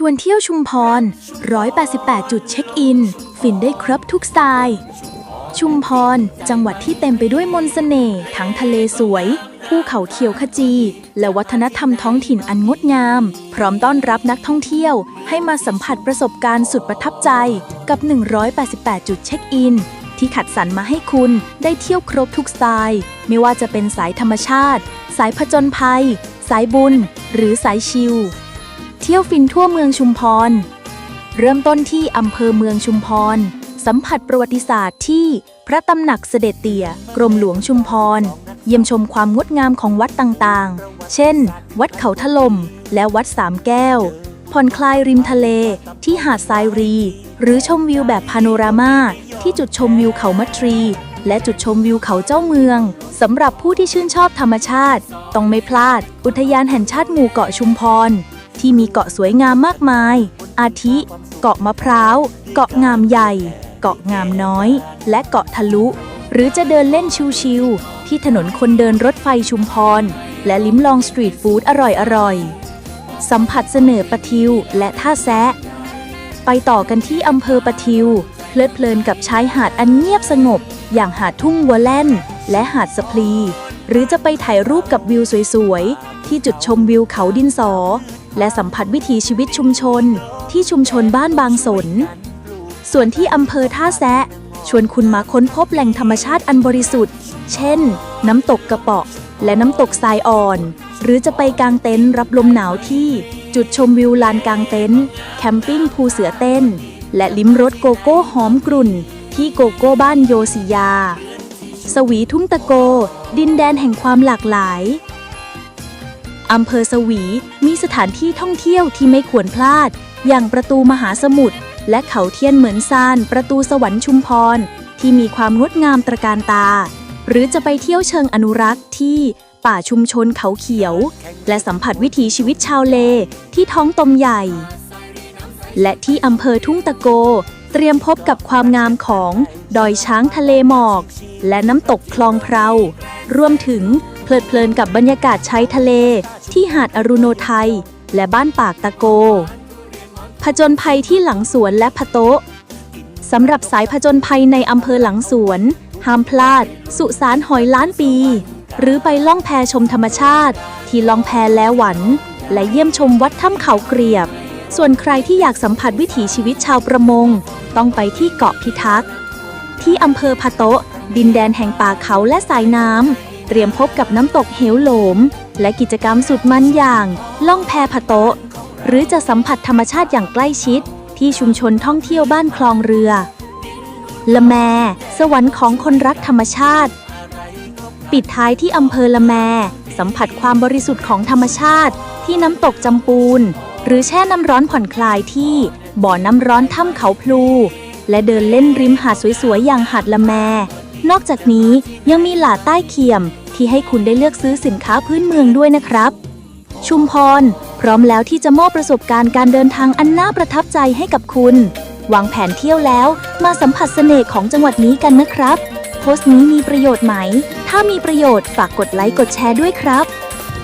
ชวนเที่ยวชุมพร 188 จุดเช็คอิน ฟินได้ครบทุกสไตล์ ชุมพร จังหวัดที่เต็มไปด้วยมนต์เสน่ห์ทั้งทะเลสวย ภูเขาเขียวขจี และวัฒนธรรมท้องถิ่นอันงดงาม พร้อมต้อนรับนักท่องเที่ยว ให้มาสัมผัสประสบการณ์สุดประทับใจ กับ 188 จุดเช็คอิน ที่ขัดสรรมาให้คุณได้เที่ยวครบทุกสไตล์ ไม่ว่าจะเป็นสายธรรมชาติ สายผจญภัย สายบุญ หรือสายชิล เที่ยวฟินทั่วเมืองชุมพร เริ่มต้นที่อำเภอเมืองชุมพร สัมผัสประวัติศาสตร์ที่พระตำหนักเสด็จเตี่ย กรมหลวงชุมพร เยี่ยมชมความงดงามของวัดต่างๆ เช่น วัดเขาถล่มและวัดสามแก้ว ผ่อนคลายริมทะเลที่หาดทรายรี หรือชมวิวแบบพาโนรามาที่จุดชมวิวเขามัตรี และจุดชมวิวเขาเจ้าเมืองสำหรับผู้ที่ชื่นชอบธรรมชาติ ต้องไม่พลาด อุทยานแห่งชาติหมู่เกาะชุมพร ที่มีเกาะสวยงามมากมาย อาทิ เกาะมะพร้าว เกาะงามใหญ่ เกาะงามน้อย และเกาะทะลุ หรือจะเดินเล่นชิวๆที่ถนนคนเดินรถไฟชุมพร และลิ้มลองสตรีทฟู้ดอร่อยๆ สัมผัสเสน่ห์ปะทิวและท่าแซะ ไปต่อกันที่อำเภอปะทิว เพลิดเพลินกับชายหาดอันเงียบสงบ อย่างหาดทุ่งวัวแล่น และหาดสะพลีหรือจะไปถ่ายรูปกับวิวสวยๆ ที่จุดชมวิวเขาดินสอ และสัมผัสวิถีชีวิตชุมชนที่ชุมชนบ้านบางสน ส่วนที่อำเภอท่าแซะ ชวนคุณมาค้นพบแหล่งธรรมชาติอันบริสุทธิ์ เช่น น้ำตกกระเปาะ และน้ำตกทรายอ่อน หรือจะไปกางเต็นท์รับลมหนาวที่จุดชมวิวลานกางเต็นท์แคมปิ้งภูเสือเต้น และลิ้มรสโกโก้หอมกรุ่น ที่โกโก้บ้านโยสิยา สวีทุ่งตะโก ดินแดนแห่งความหลากหลาย อำเภอสวี มีสถานที่ท่องเที่ยวที่ไม่ควรพลาด อย่างประตูมหาสมุทรและเขาเทียนเหมือนซาน ประตูสวรรค์ชุมพร ที่มีความงดงามตระการตา หรือจะไปเที่ยวเชิงอนุรักษ์ที่ป่าชุมชนเขาเขียว และสัมผัสวิถีชีวิตชาวเลที่ท้องตมใหญ่ และที่อำเภอทุ่งตะโก เตรียมพบกับความงามของ ดอยช้างทะเลหมอก และน้ำตกคลองเพรารวมถึง เพลิดเพลินกับบรรยากาศชายทะเล ที่หาดอรุโนไทย และบ้านปากตะโก ผจญภัยที่หลังสวนและพะโต๊ะสำหรับสายผจญภัยในอำเภอหลังสวน ห้ามพลาด สุสานหอยล้านปี หรือไปล่องแพชมธรรมชาติ ที่ล่องแพแล้วหวัน และเยี่ยมชมวัดถ้ำเขาเกรียบ ส่วนใครที่อยากสัมผัสวิถีชีวิตชาวประมง ต้องไปที่เกาะพิทักษ์ที่อำเภอพะโต๊ะดินแดนแห่งป่าเขาและสายน้ำ เตรียมพบกับน้ำตกเหวโหลม และกิจกรรมสุดมันอย่าง ล่องแพพะโตะ หรือจะสัมผัสธรรมชาติอย่างใกล้ชิด ที่ชุมชนท่องเที่ยวบ้านคลองเรือ ละแม สวรรค์ของคนรักธรรมชาติ ปิดท้ายที่อำเภอละแม สัมผัสความบริสุทธิ์ของธรรมชาติ ที่น้ำตกจำปูน หรือแช่น้ำร้อนผ่อนคลายที่ บ่อน้ำร้อนถ้ำเขาพลู และเดินเล่นริมหาดสวยๆอย่างหาดละแม นอกจากนี้ยังมีหลาดใต้เขียมที่ให้คุณได้เลือกซื้อสินค้าพื้นเมืองด้วยนะครับ ชุมพร พร้อมแล้วที่จะมอบประสบการณ์การเดินทางอันน่าประทับใจให้กับคุณ วางแผนเที่ยวแล้วมาสัมผัสเสน่ห์ของจังหวัดนี้กันนะครับ โพสต์นี้มีประโยชน์ไหม ถ้ามีประโยชน์ฝากกดไลค์กดแชร์ด้วยครับ